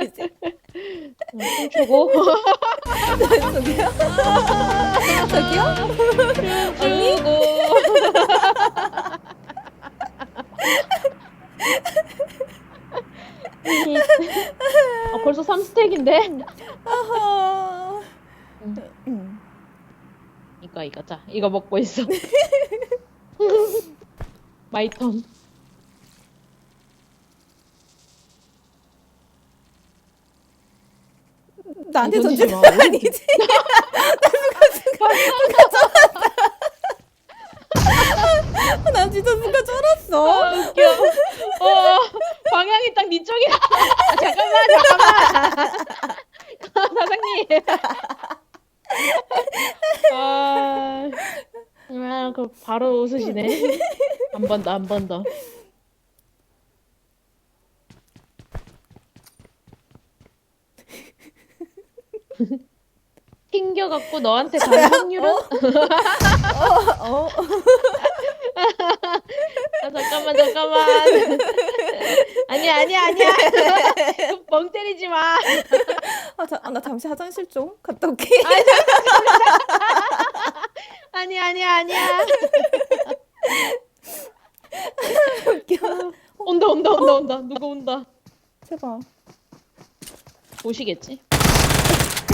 이제 응, 춤추고 저기요? 저기요? 언니? 아 벌써 3스택인데? 아하. 응. 음. 이거 이거 자 이거 먹고 있어 마이 턴 나한테 던지는 마. 거 아니지? 아, 나 진짜 누가 쫄았어. 아 웃겨 어 방향이 딱 네 쪽이야 아, 잠깐만 잠깐만 사장님 아, 아, 그 바로 웃으시네 한 번 더 한 번 더 튕겨갖고 너한테 갈 확률은? 어, 어. 아, 잠깐만 잠깐만 아니야 아니야 아니야 멍 때리지 마 아, 자, 아, 나 잠시 화장실 좀 갔다 올게. 아니야 아니야 아니야 웃겨. 온다 온다 온다 온다 누구 온다 제발. 보시겠지?